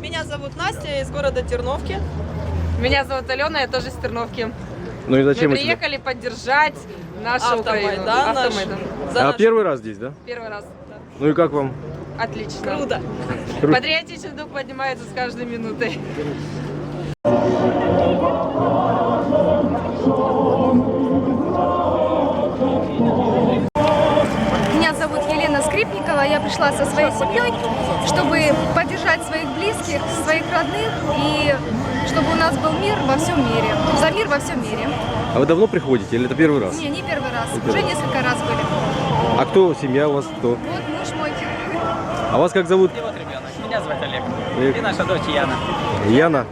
Меня зовут Настя из города Терновки. Меня зовут Алена, я тоже из Терновки. Ну и зачем Мы приехали тебя? поддержать нашу Автомай, Украину. Автомайдан. Наш... А наш... первый раз здесь, да? Первый раз. Да. Ну и как вам? Отлично. Круто. Патриотичный дух поднимается с каждой минутой. Я пришла со своей семьей, чтобы поддержать своих близких, своих родных и чтобы у нас был мир во всем мире. За мир во всем мире. А вы давно приходите или это первый раз? Не, не первый раз. Не Уже первый. несколько раз были. А кто семья у вас кто? Вот муж мой. А вас как зовут? И вот ребенок. Меня зовут Олег. Олег. И наша дочь Яна. Яна.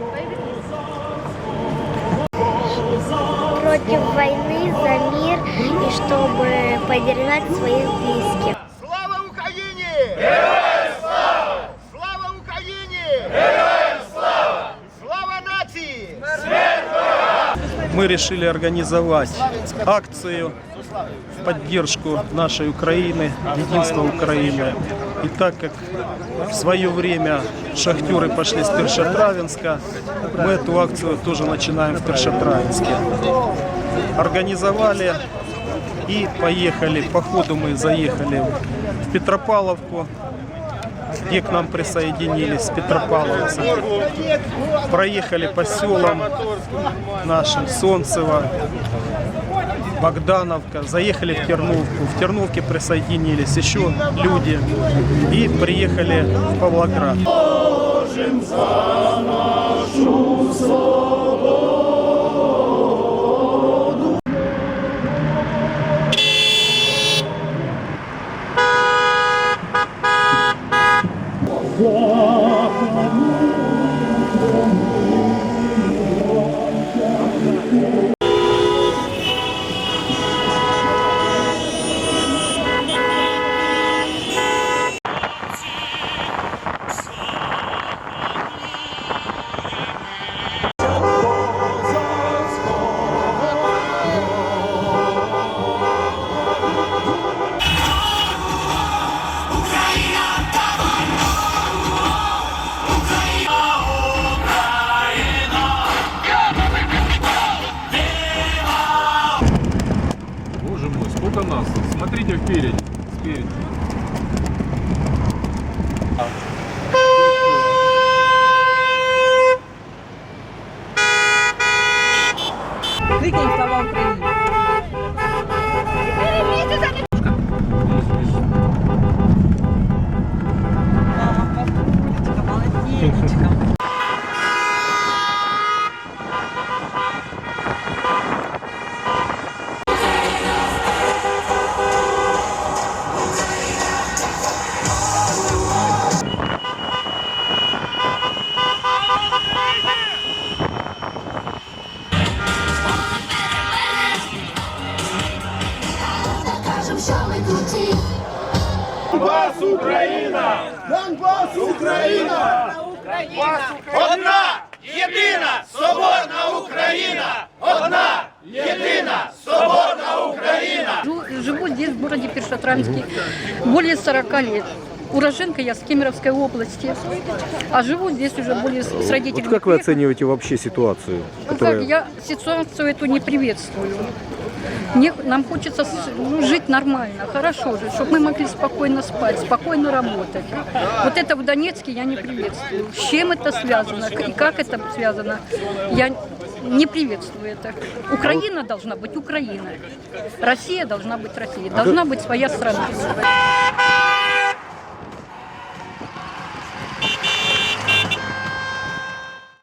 против войны за мир и чтобы поддержать своих близких. Мы решили организовать акцию в поддержку нашей Украины, единства Украины. И так как в свое время шахтеры пошли с Першотравенска, мы эту акцию тоже начинаем в Першотравенске. Организовали и поехали. По ходу мы заехали в Петропавловку, где к нам присоединились петропавловцы. Проехали по селам нашим, Солнцево, Богдановка, заехали в Терновку. В Терновке присоединились еще люди и приехали в Павлоград. Боже мой, сколько нас? Смотрите впереди. Спереди. Донбас Україна! Донбас Україна! Одна єдина соборна Україна! Одна єдина соборна Україна! Жу- Живу здесь, в городе Першотравенске, более 40 лет. Уроженка я с Кемеровской области, а живу здесь уже более с с родителями. Вот как вы Приехала. оцениваете вообще ситуацию? Ну которая- как, я ситуацию эту не приветствую. Мне, нам хочется с- ну, жить нормально, хорошо же, чтобы мы могли спокойно спать, спокойно работать. Вот это в Донецке я не приветствую. С чем это связано и как это связано, я не приветствую это. Украина должна быть Украиной. Россия должна быть Россией. Должна быть своя страна.